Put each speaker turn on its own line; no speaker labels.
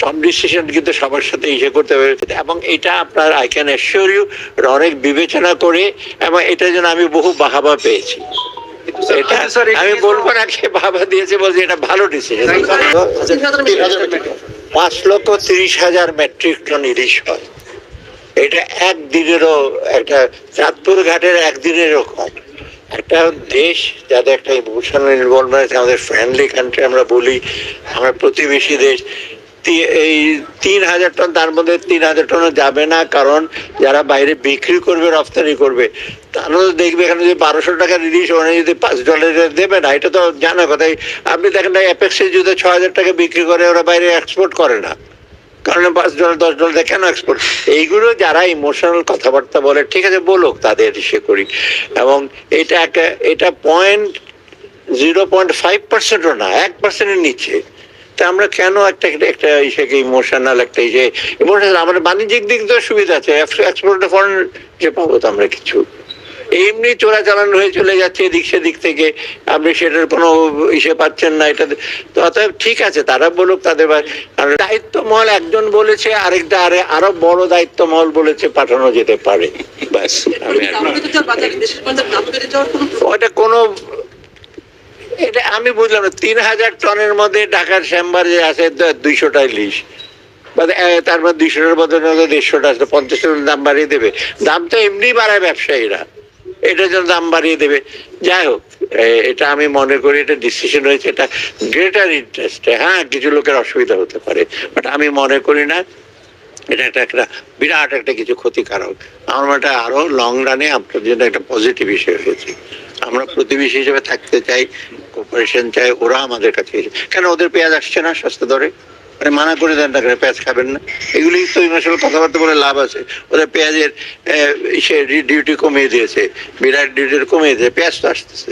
সব ডিসিশন কিন্তু সবার সাথে ইসে করতে হবে এবং এটা আপনার আই ক্যান অ্যাসিওর ইউ অনেক বিবেচনা করে এবং এটা যেন আমি বহু বাহাবা পেয়েছি। এটা আমি বলব না কে বাবা দিয়েছে বলছি এটা ভালো ডিসিশন পাঁচ লক্ষ তিরিশ হাজার মেট্রিক টন ইলিশ হয়। এটা একদিনেরও একটা চাঁদপুর ঘাটের একদিনেরও কম। একটা দেশ যাদের একটা ইমোশনাল ইনভলভমেন্ট আমাদের ফ্রেন্ডলি কান্ট্রি আমরা বলি আমরা প্রতিবেশী দেশ এই তিন হাজার টন, তার মধ্যে তিন হাজার টন যাবে না, কারণ যারা বাইরে বিক্রি করবে, রপ্তানি করবে তারা তো দেখবে এখানে যদি বারোশো টাকা রিলিজ ওখানে যদি পাঁচ ডলারের দেবে না, এটা তো জানা কথাই আপনি দেখেন না অ্যাপেক্সে যদি ছ হাজার টাকা বিক্রি করে, ওরা বাইরে এক্সপোর্ট করে না। কারণ পাঁচ ডলার দশ ডলার কেন এক্সপোর্ট এইগুলো যারা ইমোশনাল কথাবার্তা বলে, ঠিক আছে, বলুক, তাদের সে করি। এবং এটা একটা, এটা পয়েন্ট জিরো পয়েন্ট ফাইভ পার্সেন্টও না, এক পার্সেন্টের নিচে। তা আমরা কেন একটা একটা- ইসেকে ইমোশনাল একটা ইসে ইমোশনাল আমাদের বাণিজ্যিক দিক দিয়ে সুবিধা আছে। এক্সপোর্ট ফরেন যে পাবো তো আমরা কিছু। এমনি চোরাচালান হয়ে চলে যাচ্ছে এদিক সেদিক থেকে। আপনি সেটার কোনো ইসে পাচ্ছেন না এটা। তো অতএব ঠিক আছে তারা বলুক তাদের কারণ দায়িত্ব মহল একজন বলেছে আরেকটা আরে আরও বড় দায়িত্ব মহল বলেছে পাঠানো যেতে পারে। ব্যাস আমি আর-
দাম
আমি বুঝলাম না, তিন হাজার টনের মধ্যে ঢাকার চেম্বারে আছে দুইশোটা ইলিশ তার মধ্যে দুইশোটার বদলে দেড়শোটা আছে পঞ্চাশ দাম বাড়িয়ে দেবে। দাম তো এমনি বাড়ায় ব্যবসায়ীরা। এটার জন্য দাম বাড়িয়ে দেবে। যাই হোক এটা আমি মনে করি, এটা ডিসিশন হয়েছে, এটা গ্রেটার ইন্টারেস্টে হ্যাঁ কিছু লোকের অসুবিধা হতে পারে বাট আমি মনে করি না, এটা একটা একটা বিরাট একটা কিছু ক্ষতিকারক। আমার মনে হয় আরও লং রানে আপনার জন্য একটা পজিটিভ বিষয় হয়েছে। আমরা প্রতিবেশী হিসেবে থাকতে চাই কোপারেশন চাই, ওরা আমাদের কাছে কেন ওদের পেঁয়াজ আসছে না সস্তা দরে? মানে মানা করে দেন না পেঁয়াজ খাবেন না। এগুলি তো আসলে কথাবার্তা বলে লাভ আছে। ওদের পেঁয়াজের সে ডিউটি কমিয়ে দিয়েছে, বিরাট ডিউটি কমিয়ে দিয়েছে, পেঁয়াজ তো আসতেছে।